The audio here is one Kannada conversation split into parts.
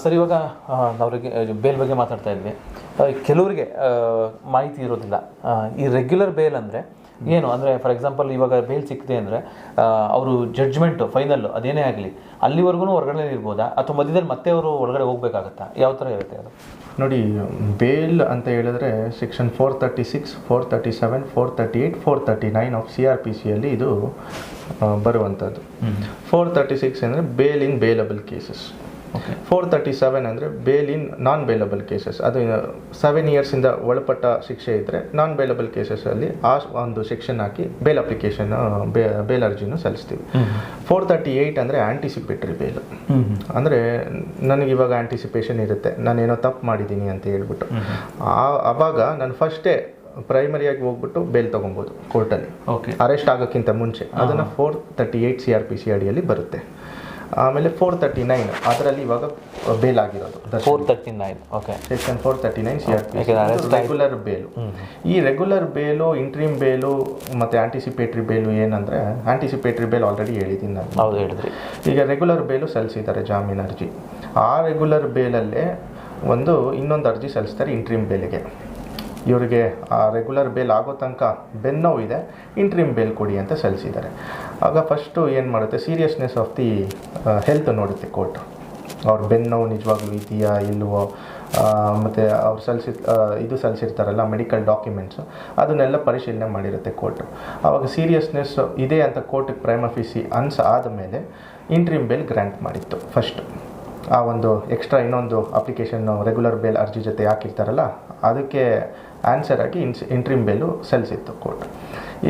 ಸರ್ ಇವಾಗ ಅವರಿಗೆ ಬೇಲ್ ಬಗ್ಗೆ ಮಾತಾಡ್ತಾ ಇದ್ವಿ. ಕೆಲವರಿಗೆ ಮಾಹಿತಿ ಇರೋದಿಲ್ಲ. ಈ ರೆಗ್ಯುಲರ್ ಬೇಲ್ ಅಂದರೆ ಏನು? ಅಂದರೆ ಫಾರ್ ಎಕ್ಸಾಂಪಲ್ ಇವಾಗ ಬೇಲ್ ಸಿಕ್ಕಿದೆ ಅಂದರೆ ಅವರು ಜಡ್ಜ್ಮೆಂಟು ಫೈನಲ್ ಅದೇನೇ ಆಗಲಿ ಅಲ್ಲಿವರೆಗೂ ಹೊರಗಡೆ ಇರ್ಬೋದಾ? ಅಥವಾ ಮಧ್ಯದಲ್ಲಿ ಮತ್ತೆ ಅವರು ಒಳಗಡೆ ಹೋಗ್ಬೇಕಾಗತ್ತಾ? ಯಾವ ಥರ ಇರುತ್ತೆ ಅದು? ನೋಡಿ ಬೇಲ್ ಅಂತ ಹೇಳಿದ್ರೆ section four thirty six four thirty seven four thirty eight four thirty nine of C R P ಸಿಯಲ್ಲಿ ಇದು ಬರುವಂಥದ್ದು. ಫೋರ್ ತರ್ಟಿ ಸಿಕ್ಸ್ ಅಂದರೆ bail in bailable cases four thirty seven ಅಂದರೆ bail in non bailable cases ಅದು ಸೆವೆನ್ ಇಯರ್ಸಿಂದ ಒಳಪಟ್ಟ ಶಿಕ್ಷೆ ಇದ್ದರೆ ನಾನ್ ಬೇಲಬಲ್ ಕೇಸಸ್ಸಲ್ಲಿ ಆ ಒಂದು ಸೆಕ್ಷನ್ ಹಾಕಿ ಬೇಲ್ ಅಪ್ಲಿಕೇಶನ್ ಬೇಲ್ ಅರ್ಜಿನೂ ಸಲ್ಲಿಸ್ತೀವಿ. ಫೋರ್ ತರ್ಟಿ ಏಯ್ಟ್ ಅಂದರೆ ಆ್ಯಂಟಿಸಿಪೇಟ್ರಿ ಬೇಲ್ ಅಂದರೆ ನನಗೆ ಇವಾಗ ಆಂಟಿಸಿಪೇಷನ್ ಇರುತ್ತೆ. ನಾನೇನೋ ತಪ್ಪು ಮಾಡಿದ್ದೀನಿ ಅಂತ ಹೇಳ್ಬಿಟ್ಟು. ಆ- ಆವಾಗ ನಾನು ಫಸ್ಟೇ ಪ್ರೈಮರಿಯಾಗಿ ಹೋಗ್ಬಿಟ್ಟು ಬೇಲ್ ತೊಗೊಬೋದು ಕೋರ್ಟಲ್ಲಿ ಓಕೆ ಅರೆಸ್ಟ್ ಆಗೋಕ್ಕಿಂತ ಮುಂಚೆ. ಅದನ್ನು four thirty eight C R P C ಅಡಿಯಲ್ಲಿ ಬರುತ್ತೆ. ಆಮೇಲೆ ಫೋರ್ ತರ್ಟಿ ನೈನ್ ಅದರಲ್ಲಿ ಇವಾಗ ಬೇಲ್ ಆಗಿರೋದು. Four thirty nine okay section four thirty nine C R P. Regular bail ಈ ರೆಗ್ಯುಲರ್ ಬೇಲು ಇಂಟ್ರೀಮ್ ಬೇಲು ಮತ್ತು ಆಂಟಿಸಿಪೇಟ್ರಿ ಬೇಲು ಏನಂದರೆ ಆಂಟಿಸಿಪೇಟ್ರಿ ಬೇಲ್ ಆಲ್ರೆಡಿ ಹೇಳಿದ್ದೀನಿ ನಾನು. ಹೌದು ಹೇಳಿದ್ರಿ. ಈಗ ರೆಗ್ಯುಲರ್ ಬೇಲು ಸಲ್ಲಿಸಿದ್ದಾರೆ ಜಾಮೀನು ಅರ್ಜಿ. ಆ ರೆಗ್ಯುಲರ್ ಬೇಲಲ್ಲೇ ಒಂದು ಇನ್ನೊಂದು ಅರ್ಜಿ ಸಲ್ಲಿಸ್ತಾರೆ ಇಂಟ್ರೀಮ್ ಬೇಲಿಗೆ ಇವರಿಗೆ ರೆಗ್ಯುಲರ್ ಬೇಲ್ ಆಗೋ ತನಕ ಬೆನ್ನೋವು ಇದೆ ಇಂಟ್ರೀಮ್ ಬೇಲ್ ಕೊಡಿ ಅಂತ ಸಲ್ಲಿಸಿದ್ದಾರೆ. ಆಗ ಫಸ್ಟು ಏನು ಮಾಡುತ್ತೆ ಸೀರಿಯಸ್ನೆಸ್ ಆಫ್ ದಿ ಹೆಲ್ತ್ ನೋಡುತ್ತೆ ಕೋರ್ಟ್ ಅವ್ರ ಬೆನ್ನೋವು ನಿಜವಾಗ್ಲೂ ಇದೆಯಾ ಇಲ್ಲವೋ ಮತ್ತು ಅವ್ರು ಸಲ್ಲಿಸಿ ಇದು ಸಲ್ಲಿಸಿರ್ತಾರಲ್ಲ ಮೆಡಿಕಲ್ ಡಾಕ್ಯುಮೆಂಟ್ಸು ಅದನ್ನೆಲ್ಲ ಪರಿಶೀಲನೆ ಮಾಡಿರುತ್ತೆ ಕೋರ್ಟ್ ಆವಾಗ ಸೀರಿಯಸ್ನೆಸ್ ಇದೆ ಅಂತ ಕೋರ್ಟಿಗೆ ಪ್ರೈಮ್ ಆಫೀಸಿ ಅನ್ಸ್ ಆದಮೇಲೆ ಇಂಟ್ರೀಮ್ ಬೇಲ್ ಗ್ರ್ಯಾಂಟ್ ಮಾಡಿತ್ತು ಫಸ್ಟ್ ಆ ಒಂದು ಎಕ್ಸ್ಟ್ರಾ ಇನ್ನೊಂದು ಅಪ್ಲಿಕೇಶನ್ನು ರೆಗ್ಯುಲರ್ ಬೇಲ್ ಅರ್ಜಿ ಜೊತೆ ಹಾಕಿರ್ತಾರಲ್ಲ ಅದಕ್ಕೆ ಆನ್ಸರ್ ಆಗಿ ಇನ್ಸ್ ಇಂಟ್ರೀಮ್ ಬೇಲು ಸಲ್ಲಿಸಿತ್ತು ಕೋರ್ಟ್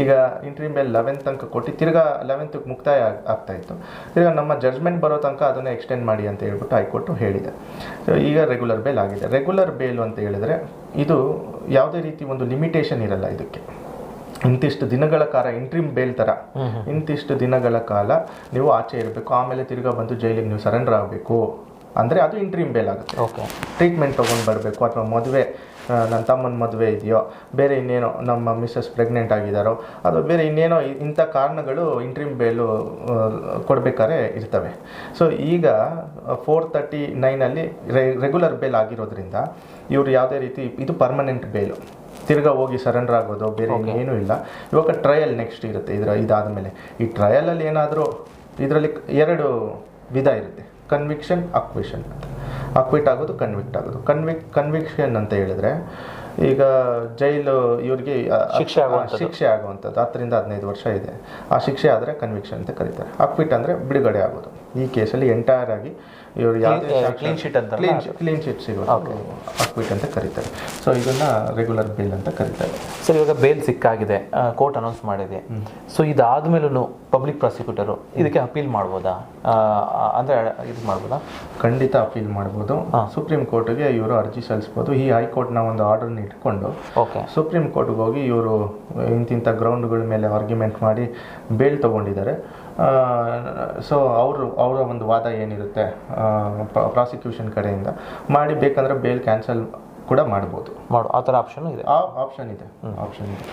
ಈಗ ಇಂಟ್ರೀಮ್ ಬೇಲ್ ಲೆವೆಂತ್ ತನಕ ಕೊಟ್ಟು ತಿರ್ಗಾ ಲೆವೆಂತ್ಗೆ ಮುಕ್ತಾಯ ಆಗ್ತಾಯಿತ್ತು ಆಗ್ತಾ ಇತ್ತು. ತಿರ್ಗಾ ನಮ್ಮ ಜಡ್ಜ್ಮೆಂಟ್ ಬರೋ ತನಕ ಅದನ್ನು ಎಕ್ಸ್ಟೆಂಡ್ ಮಾಡಿ ಅಂತ ಹೇಳ್ಬಿಟ್ಟು ಹೈಕೋರ್ಟು ಹೇಳಿದೆ. ಸೊ ಈಗ ರೆಗ್ಯುಲರ್ ಬೇಲ್ ಆಗಿದೆ. ರೆಗ್ಯುಲರ್ ಬೇಲು ಅಂತ ಹೇಳಿದ್ರೆ ಇದು ಯಾವುದೇ ರೀತಿ ಒಂದು ಲಿಮಿಟೇಷನ್ ಇರಲ್ಲ ಇದಕ್ಕೆ. ಇಂತಿಷ್ಟು ದಿನಗಳ ಕಾಲ ಇಂಟ್ರಿಮ್ ಬೇಲ್ ಥರ ಇಂತಿಷ್ಟು ದಿನಗಳ ಕಾಲ ನೀವು ಆಚೆ ಇರಬೇಕು. ಆಮೇಲೆ ತಿರ್ಗಾ ಬಂದು ಜೈಲಿಗೆ ನೀವು ಸರೆಂಡರ್ ಆಗಬೇಕು. ಅಂದರೆ ಅದು ಇಂಟ್ರೀಮ್ ಬೇಲ್ ಆಗುತ್ತೆ. ಓಕೆ ಟ್ರೀಟ್ಮೆಂಟ್ ತೊಗೊಂಡು ಬರಬೇಕು ಅಥವಾ ಮದುವೆ ನನ್ನ ತಮ್ಮನ ಮದುವೆ ಇದೆಯೋ ಬೇರೆ ಇನ್ನೇನೋ ನಮ್ಮ ಮಿಸ್ಸಸ್ ಪ್ರೆಗ್ನೆಂಟ್ ಆಗಿದ್ದಾರೋ ಅಥವಾ ಬೇರೆ ಇನ್ನೇನೋ ಇಂಥ ಕಾರಣಗಳು ಇಂಟ್ರೀಮ್ ಬೇಲು ಕೊಡಬೇಕಾದ್ರೆ ಇರ್ತವೆ. ಸೊ ಈಗ ಫೋರ್ ತರ್ಟಿ ನೈನಲ್ಲಿ ರೆಗ್ಯುಲರ್ ಬೇಲ್ ಆಗಿರೋದ್ರಿಂದ ಇವರು ಯಾವುದೇ ರೀತಿ ಇದು ಪರ್ಮನೆಂಟ್ ಬೇಲು ತಿರ್ಗಾ ಹೋಗಿ ಸರೆಂಡರ್ ಆಗೋದು ಬೇರೆ ಏನೂ ಇಲ್ಲ. ಇವಾಗ ಟ್ರಯಲ್ ನೆಕ್ಸ್ಟ್ ಇರುತ್ತೆ ಇದರ ಇದಾದ ಮೇಲೆ ಈ ಟ್ರಯಲಲ್ಲಿ ಏನಾದರೂ ಇದರಲ್ಲಿ ಎರಡು ವಿಧ ಇರುತ್ತೆ. ಕನ್ವಿಕ್ಷನ್ ಅಕ್ವಿಷನ್ ಅಂತ ಅಕ್ವಿಟ್ ಆಗೋದು ಕನ್ವಿಕ್ಟ್ ಆಗೋದು. ಕನ್ವಿಕ್ ಕನ್ವಿಕ್ಷನ್ ಅಂತ ಹೇಳಿದ್ರೆ ಈಗ ಜೈಲು ಇವ್ರಿಗೆ ಶಿಕ್ಷೆ. ಶಿಕ್ಷೆ ಆಗುವಂಥದ್ದು. ಹತ್ತರಿಂದ ಹದಿನೈದು ವರ್ಷ ಇದೆ. ಆ ಶಿಕ್ಷೆ ಆದರೆ ಕನ್ವಿಕ್ಷನ್ ಅಂತ ಕರೀತಾರೆ. ಅಕ್ವಿಟ್ ಅಂದರೆ ಬಿಡುಗಡೆ ಆಗೋದು. ಈ ಕೇಸಲ್ಲಿ ಎಂಟೈರ್ ಆಗಿ ಇವರು ಯಾವುದೇ ಕ್ಲೀನ್ ಶೀಟ್ ಅಂತ ಕ್ಲೀನ್ ಕ್ಲೀನ್ ಶೀಟ್ ಸಿಗೋದು ಅಕ್ವಿಟ್ ಅಂತ ಕರೀತಾರೆ. ಸೊ ಇದನ್ನ ರೆಗ್ಯುಲರ್ ಬಿಲ್ ಅಂತ ಕರೀತಾರೆ. ಸರ್ ಇವಾಗ ಬೇಲ್ ಸಿಕ್ಕಾಗಿದೆ. ಕೋರ್ಟ್ ಅನೌನ್ಸ್ ಮಾಡಿದೆ. ಸೊ ಇದಾದ್ಮೇಲೂ ಪಬ್ಲಿಕ್ ಪ್ರಾಸಿಕ್ಯೂಟರು ಇದಕ್ಕೆ ಅಪೀಲ್ ಮಾಡ್ಬೋದಾ? ಅಂದ್ರೆ ಇದು ಮಾಡ್ಬೋದಾ? ಖಂಡಿತ ಅಪೀಲ್ ಮಾಡ್ಬೋದು. ಸುಪ್ರೀಂ ಕೋರ್ಟ್ಗೆ ಇವರು ಅರ್ಜಿ ಸಲ್ಲಿಸ್ಬೋದು. ಈ ಹೈಕೋರ್ಟ್ನ ಒಂದು ಆರ್ಡರ್ನ ಇಟ್ಕೊಂಡು ಓಕೆ ಸುಪ್ರೀಂ ಕೋರ್ಟ್ಗೆ ಹೋಗಿ ಇವರು ಇಂತಿಂಥ ಗ್ರೌಂಡ್ಗಳ ಮೇಲೆ ಆರ್ಗ್ಯುಮೆಂಟ್ ಮಾಡಿ ಬೇಲ್ ತಗೊಂಡಿದ್ದಾರೆ. ಸೊ ಅವರು ಅವರ ಒಂದು ವಾದ ಏನಿರುತ್ತೆ ಪ್ರಾಸಿಕ್ಯೂಷನ್ ಕಡೆಯಿಂದ ಮಾಡಿ ಬೇಕಂದ್ರೆ ಬೇಲ್ ಕ್ಯಾನ್ಸಲ್ ಕೂಡ ಮಾಡ್ಬೋದು. ಮಾಡು ಆ ಥರ ಆಪ್ಷನ್ ಇದೆ. ಆ ಆಪ್ಷನ್ ಇದೆ ಆಪ್ಷನ್ ಇದೆ.